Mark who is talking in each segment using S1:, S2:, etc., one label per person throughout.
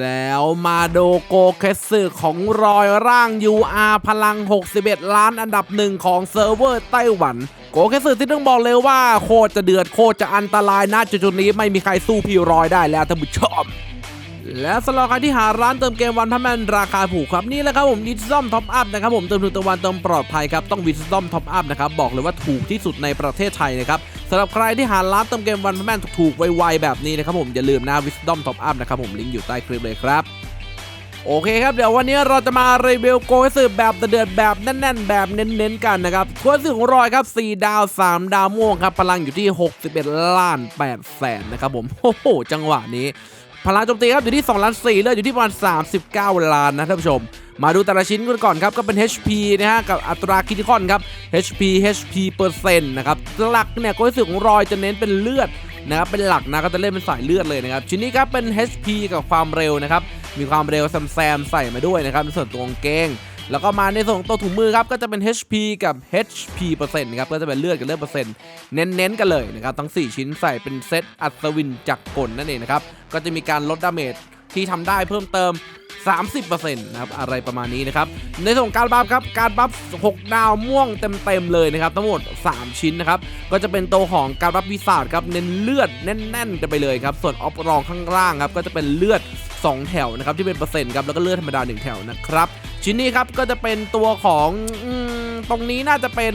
S1: แล้วมาโดโกเคสึของรอยร่าง UR พลัง 61 ล้านอันดับหนึ่งของเซิร์ฟเวอร์ไต้หวัน โกเคสึที่ต้องบอกเลยว่าโคตรจะเดือดโคตรจะอันตรายนะจุดๆนี้ไม่มีใครสู้พี่รอยได้แล้วท่านผู้ชมและสำหรับใครที่หาร้านเติมเกมวันพันแมนราคาถูกครับนี่แหละครับผมวิสซอมท็อปอัพนะครับผมเติมถึงตะวันเติมปลอดภัยครับต้องวิสซอมท็อปอัพนะครับบอกเลยว่าถูกที่สุดในประเทศไทยนะครับ สำหรับใครที่หาร้านเติมเกมวันพันแมนถูกๆ ไวๆ แบบนี้นะครับผม อย่าลืมนะวิสซอมท็อปอัพนะครับผมลิงก์อยู่ใต้คลิปเลยครับ โอเคครับ เดี๋ยววันนี้เราจะมารีวิวโกยสืบแบบเดือดแบบแน่นๆ แบบเน้นๆ กันนะครับโกยสืบของรอยครับ 4 ดาว 3 ดาวม่วงครับพลังอยู่ที่ 61 ล้าน8แสนนะครับผมโอ้โหจังหวะนี้ พลังโจมตีครับอยู่ที่ 2 ล้าน4เลือดอยู่ที่ประมาณ 39 ล้านนะท่านผู้ชม มาดูแต่ละชิ้นกันก่อนครับ ก็เป็น HP นะฮะ กับอัตราคิติคอนครับ HP HP เปอร์เซ็นต์นะครับ หลักเนี่ยโกยสืบของรอยจะเน้นเป็นเลือดนะครับเป็นหลักนะก็จะเล่นเป็นสายเลือดเลยนะครับชิ้นนี้ครับเป็น HP กับความเร็วนะครับมีความเร็วแซมแซมใส่มาด้วยนะครับในส่วนตัวกางเกง แล้วก็มาในส่วนของตัวถุงมือครับก็จะเป็น HP กับ HP เปอร์เซ็นต์ครับก็จะเป็นเลือดกับเลือดเปอร์เซ็นต์เน้นๆกันเลยนะครับทั้ง 4 ชิ้นใส่เป็นเซตอัศวินจักรกลนั่นเองนะครับก็จะมีการลดดาเมจที่ทำได้เพิ่มเติม 30%นะครับอะไรประมาณนี้นะครับในส่วนของการบัฟครับการบัฟ6 ดาวม่วงเต็มๆเลยนะครับทั้งหมด 3 ชิ้นนะครับก็จะเป็นตัวของการบัฟวิสาดครับเน้นเลือดแน่นๆกันไปเลยครับส่วนออฟรองข้างล่างครับก็จะเป็นเลือด 2 แถวนะครับที่เป็นเปอร์เซ็นต์ครับแล้วก็เลือดธรรมดา 1 แถวนะครับชิ้นนี้ครับก็จะเป็นตัวของอตรงนี้น่าจะเป็น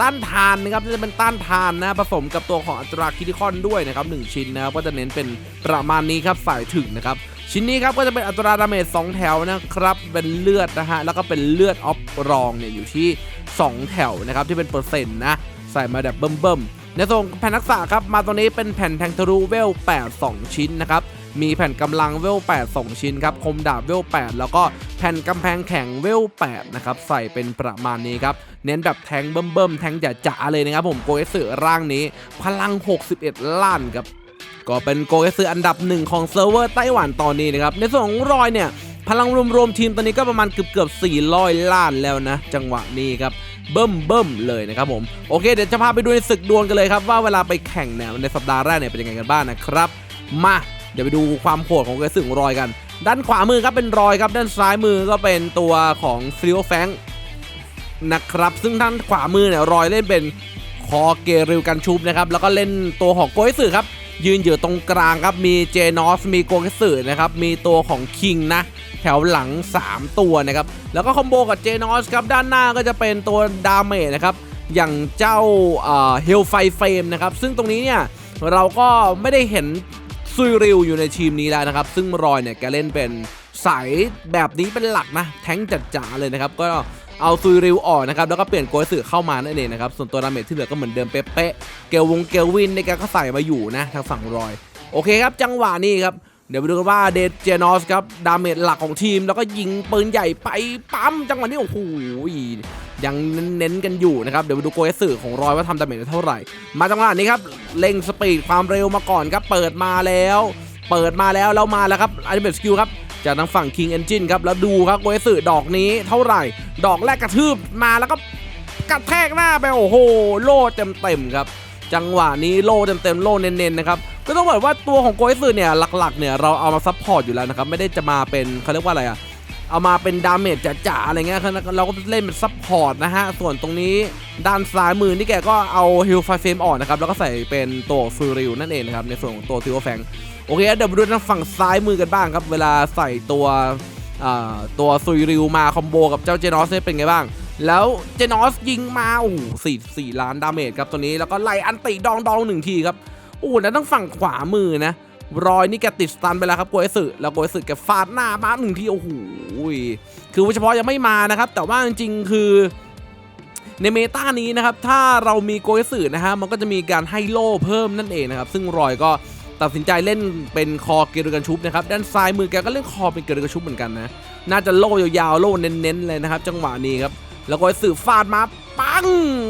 S1: ต้านทานนะครับน่าจะเป็นต้านทานนะผสมกับตัวของอัตราคิติคอนด้วยนะครับหชิ้นนะครับก็จะเน้นเป็นประมาณนี้ครับสายถึงนะครับชิ้นนี้ครับก็จะเป็นอัตราดาเมจ2แถวนะครับเป็นเลือดนะฮะแล้วก็เป็นเลือดออฟรองเนี่ยอยู่ที่ 2 แถวนะครับที่เป็นเปอร์เซ็นต์นะใส่มาแบบเบิ่มๆ ในส่วนแผ่นทักษะครับมาตัวนี้เป็นแผ่นแทงทะลุเวล 8 2 ชิ้นนะครับมีแผ่นกำลังเวล 8 2 ชิ้นครับคมดาบเวล 8 แล้วก็แผ่นกำแพงแข็งเวล 8 นะครับ ใส่เป็นประมาณนี้ครับ เน้นแบบแทงเบิ่มๆ แทงจ๋าเลยนะครับผมโกเอสึร่างนี้ พลัง 61 ล้านครับ ก็เป็นโกเอซึอันดับหนึ่งของเซิร์ฟเวอร์ไต้หวันตอนนี้นะครับ ในส่วนของรอยเนี่ย พลังรวมๆทีมตอนนี้ก็ประมาณเกือบเกือบ400 ล้านแล้วนะ จังหวะนี้ครับ เบิ่มเบิ่มเลยนะครับผมโอเคเดี๋ยวจะพาไปดูในศึกดวลกันเลยครับว่าเวลาไปแข่งเนี่ยในสัปดาห์แรกเนี่ยเป็นยังไงกันบ้างนะครับ มาเดี๋ยวไปดูความโหดของโกเอซึงรอยกัน ด้านขวามือครับเป็นรอยครับ ด้านซ้ายมือก็เป็นตัวของซิลแฟงนะครับ ซึ่งด้านขวามือเนี่ยรอยเล่นเป็นคอเกริวกันชุบนะครับแล้วก็เล่นตัวของโกเอสึครับ ยืนอยู่ตรงกลางครับมีเจนอสมีโกเอสึนะครับมีตัวของคิงนะแถวหลัง 3 ตัวนะครับแล้วก็คอมโบกับเจนอสครับด้านหน้าก็จะเป็นตัวดาเมจนะครับอย่างเจ้าเฮลไฟเฟมนะครับซึ่งตรงนี้เนี่ยเราก็ไม่ได้เห็นซุยริวอยู่ในทีมนี้แล้วนะครับ ซึ่งรอยเนี่ยแกเล่นเป็นสายแบบนี้เป็นหลักนะ แท้งจัดจ๋าเลยนะครับ ก็ เอาซุยริวออกนะครับแล้วก็เปลี่ยนโกยสึเข้ามานั่นเองนะครับส่วนตัวดาเมจที่เหลือก็เหมือนเดิมเป๊ะๆเกลวงเกลวินในการก็ใส่มาอยู่นะทางฝั่งรอย โอเคครับจังหวะนี้ครับเดี๋ยวไปดูกันว่าเดเจนอสครับดาเมจหลักของทีม แล้วก็ยิงปืนใหญ่ไปปั๊มจังหวะนี้โอ้โหยังเน้นกันอยู่นะครับเดี๋ยวไปดูโกยสึของรอยว่าทำดาเมจได้เท่าไหร่ มาจังหวะนี้ครับเร่งสปีดความเร็วมาก่อนครับเปิดมาแล้ว เปิดมาแล้วแล้วมาแล้วครับอัลติเมทสกิลครับ จากทางฝั่ง King Engine ครับ แล้วดูครับโกเอสึดอกนี้เท่าไหร่ ดอกแรกกระทืบมาแล้วก็กระแทกหน้าไป โอ้โห โล่เต็มๆครับ จังหวะนี้โล่เต็มๆ โล่เน้นๆ นะครับ ก็ต้องบอกว่าตัวของโกเอสึเนี่ยหลักๆ เนี่ยเราเอามาซัพพอร์ตอยู่แล้วนะครับ ไม่ได้จะมาเป็นเขาเรียกว่าอะไรอะเอามาเป็นดาเมจจ๋าๆอะไรเงี้ยเราก็เล่นเป็นซัพพอร์ตนะฮะ ส่วนตรงนี้ด้านซ้ายมือนี่แกก็เอาฮิลไฟเฟมออกนะครับ แล้วก็ใส่เป็นตัวฟิริลนั่นเองนะครับ ในส่วนของตัวทิวแฟง โอเคเดี๋ยวมาดูทางฝั่งซ้ายมือกันบ้างครับ เวลาใส่ตัวตัวซุยริวมาคอมโบกับเจ้าเจนอสเนี่ยเป็นไงบ้าง แล้วเจนอสยิงมาโอ้โหสี่สี่ล้านดาเมจครับตัวนี้แล้วก็ไล่อันติดองดองหนึ่งทีครับโอ้โหแล้วทางฝั่งขวามือนะรอยนี่แกติดสตันไปแล้วครับโกเอสึแล้วโกเอสึแกฟาดหน้ามาหนึ่งทีโอ้โหคือเฉพาะยังไม่มานะครับ แต่ว่าจริงๆคือในเมตานี้นะครับ ถ้าเรามีโกเอสึนะฮะมันก็จะมีการให้โล่เพิ่มนั่นเองนะครับ ซึ่งรอยก็ ตัดสินใจเล่นเป็นคอเกลือกันชุบนะครับด้านซ้ายมือแกก็เล่นคอเป็นเกลือกันชุบเหมือนกันนะน่าจะโล่ยาวๆโล่เน้นๆเลยนะครับจังหวะนี้ครับแล้วก็สืบฟาดมาปัง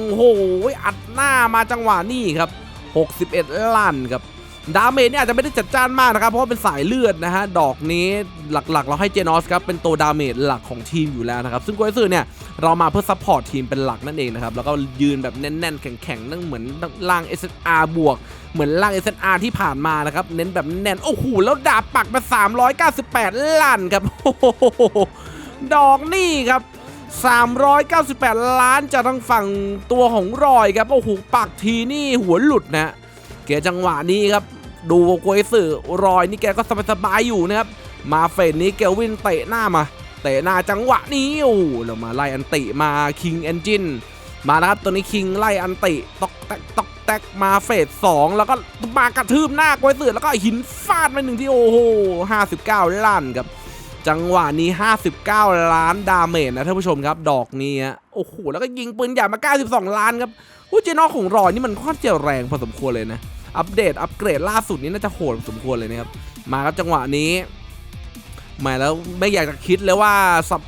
S1: โอ้โหอัดหน้ามาจังหวะนี้ครับ 61 ล้านครับ ดาเมจเนี่ยอาจจะไม่ได้จัดจ้านมากนะครับ เพราะว่าเป็นสายเลือดนะฮะ ดอกนี้หลักๆ เราให้เจนอสครับ เป็นตัวดาเมจหลักของทีมอยู่แล้วนะครับ ซึ่งโกเอสึเนี่ย เรามาเพื่อซัพพอร์ตทีมเป็นหลักนั่นเองนะครับ แล้วก็ยืนแบบแน่นๆ แข็งๆ นั่งเหมือนล่าง SSR บวก เหมือนล่าง SSR ที่ผ่านมานะครับ เน้นแบบแน่น โอ้โห แล้วดาบปักมา 398 ล้านครับโอ้โหดอกนี่ครับ398 ล้านจากทางฝั่งตัวของรอยครับ โอ้โห ปักทีนี่หัวหลุดนะ กจังหวะนี้ครับ ดูโกยสื่อรอยนี่แกก็สบายๆอยู่นะครับ มาเฟสนี้เกลวินเตะหน้ามา เตะหน้าจังหวะนี้โอ้เรามาไล่อันติมาคิงเอนจินมาแล้วครับตัวนี้คิงไล่อันติตอกแตกตอกแตกมาเฟสสองแล้วก็มากระทืบหน้าโกยสื่อแล้วก็หินฟาดไปหนึ่งที่โอ้โห59ล้านครับจังหวะนี้ 59 ล้านดาเมจนะท่านผู้ชมครับ ดอกนี้โอ้โห แล้วก็ยิงปืนใหญ่มา 92 ล้านครับผู้เจนอของรอยนี่มันค่อนข้างจะแรงพอสมควรเลยนะ อัปเดตอัปเกรดล่าสุดนี้น่าจะโหดสมควรเลยนะครับมาครับจังหวะนี้หมาแล้วไม่อยากจะคิดเลยว่าสัป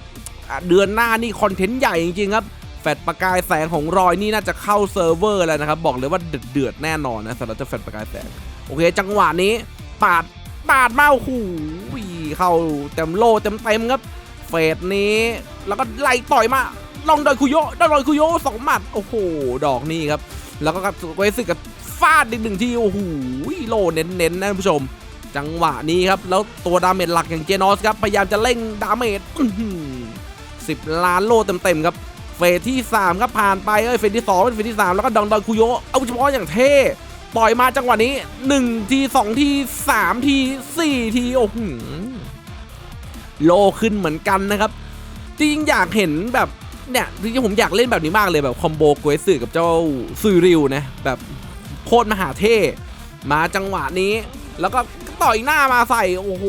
S1: เดือนหน้านี่คอนเทนต์ใหญ่จริงๆครับแฟดประกายแสงของรอยนี่น่าจะเข้าเซิร์ฟเวอร์แล้วนะครับ บอกเลยว่าเดือดแน่นอนนะสำหรับเจ้าแฟดประกายแสง โอเค จังหวะนี้ปาดปาดมาโอ้โหเข้าเต็มโลเต็มเต็มๆครับเฟสนี้แล้วก็ไล่ต่อยมาลองดอยคุโยดอยคุโยสองหมัดโอ้โห ดอกนี้ครับ แล้วก็กับเวสิกกับ ฟาดอีกหนึ่งทีโอ้โหโลเน้นๆนนะผู้ชม จังหวะนี้ครับ แล้วตัวดาเมจหลักอย่างเจนอสครับ พยายามจะเร่งดาเมจสิบล้านโลเต็มๆครับ เฟสที่ 3 ครับผ่านไปเอ้ยเฟสที่2เป็นเฟสที่ 3 แล้วก็ดองดอยคุโยเอาเฉพาะอย่างเท่ปล่อยมาจังหวะนี้ 1 ที 2 ที 3 ที 4 ทีโอ้โหโลขึ้นเหมือนกันนะครับ จริงอยากเห็นแบบเนี่ยจริงๆผมอยากเล่นแบบนี้มากเลยแบบคอมโบกเอสึกับเจ้าซือริวนะแบบ โคตรมหาเท่มาจังหวะนี้ แล้วก็ต่อยหน้ามาใส่โอ้โห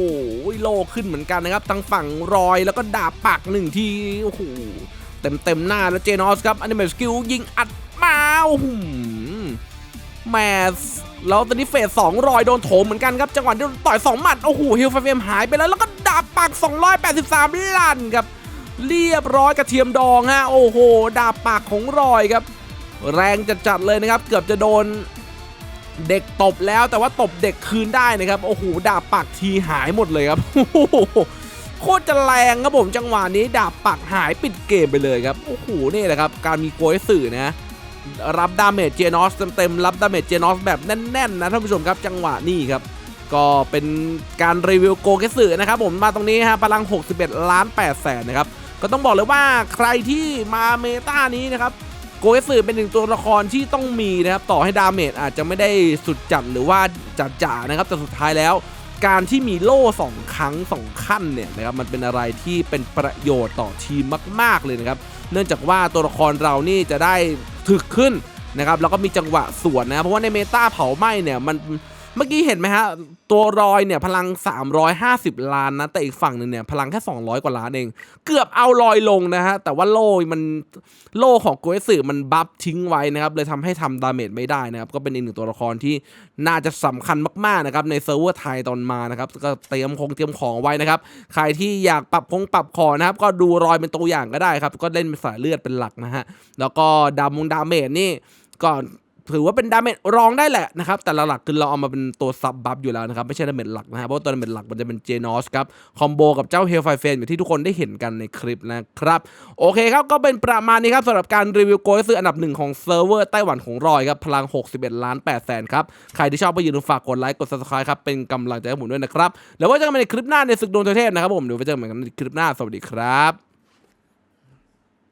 S1: โลขึ้นเหมือนกันนะครับทั้งฝั่งรอยแล้วก็ดาบปักหนึ่งทีโอ้โหเต็มเต็มหน้าแล้วเจนอสครับอนิเม e สกิลยิงอัดมาโอ้โหแมสแล้วตอนนี้เฟสสองรอยโดนโถมเหมือนกันครับจังหวะที่ต่อยสองหมัดโอ้โหฮิลไฟเฟมหายไปแล้วแล้วก็ดาบปัก 283 ลั่นครับเรียบร้อยกระเทียมดองฮะโอ้โห ดาบปากของรอยครับ แรงจัดๆเลยนะครับ เกือบจะโดน เด็กตบแล้วแต่ว่าตบเด็กคืนได้นะครับ โอ้โหดาบปากทีหายหมดเลยครับโอ้โหโคตรจะแรงครับผมจังหวะนี้ดาบปักหายปิดเกมไปเลยครับโอ้โหนี่แหละครับ การมีโกยสื่อนะรับดาเมจเจนอสเต็มๆรับดาเมจเจนอสแบบแน่นๆนะท่านผู้ชมครับจังหวะนี้ครับ ก็เป็นการรีวิวโกเกสึนะครับผมมาตรงนี้ฮะพลัง 61 ล้าน8แสนนะครับ ก็ต้องบอกเลยว่าใครที่มาเมตานี้นะครับ โกเอสึเป็นหนึ่งตัวละครที่ต้องมีนะครับ ต่อให้ดาเมจอาจจะไม่ได้สุดจัดหรือว่าจัดจ๋านะครับ แต่สุดท้ายแล้ว การที่มีโล่ 2 ครั้ง 2 ขั้นเนี่ยนะครับมันเป็นอะไรที่เป็นประโยชน์ต่อทีมมาก ๆ เลยนะครับ เนื่องจากว่าตัวละครเรานี่จะได้ถึกขึ้นนะครับแล้วก็มีจังหวะสวนนะเพราะว่าในเมตาเผาไหม้เนี่ยมัน เมื่อกี้เห็นไหมฮะ ตัวรอยเนี่ยพลัง 350 ล้านนะ แต่อีกฝั่งหนึ่งเนี่ยพลังแค่ 200 กว่าล้านเอง เกือบเอาลอยลงนะฮะ แต่ว่าโล่มันโล่ของโกเอสึมันบัฟทิ้งไว้นะครับ เลยทำให้ทำดาเมจไม่ได้นะครับ ก็เป็นอีกหนึ่งตัวละครที่น่าจะสำคัญมากๆนะครับ ในเซิร์ฟเวอร์ไทยตอนมานะครับ ก็เตรียมคงเตรียมของไว้นะครับ ใครที่อยากปรับคงปรับขอนะครับ ก็ดูรอยเป็นตัวอย่างก็ได้ครับ ก็เล่นเป็นสายเลือดเป็นหลักนะฮะ แล้วก็ดามงดาเมจนี่ก็ ถือว่าเป็นดาเมจรองได้แหละนะครับ แต่หลักๆคือเราเอามาเป็นตัวซับบัฟอยู่แล้วนะครับ ไม่ใช่ดาเมจหลักนะฮะเพราะว่าตัวดาเมจหลักมันจะเป็นเจนอสครับ คอมโบกับเจ้าเฮลไฟเฟนอย่างที่ทุกคนได้เห็นกันในคลิปนะครับ โอเคครับ ก็เป็นประมาณนี้ครับสำหรับการรีวิวโกยซื้ออันดับหนึ่งของเซิร์ฟเวอร์ไต้หวันของรอยครับ พลัง 61 ล้าน8แสนครับ ใครที่ชอบก็อย่าลืมฝากกดไลค์กด subscribe ครับเป็นกำลังใจให้ผมด้วยนะครับแล้วไว้เจอกันในคลิปหน้าในศึกดวงเทพนะครับผมเดี๋ยวไว้เจอกันใหม่กันในคลิปหน้าสวัสดีครับ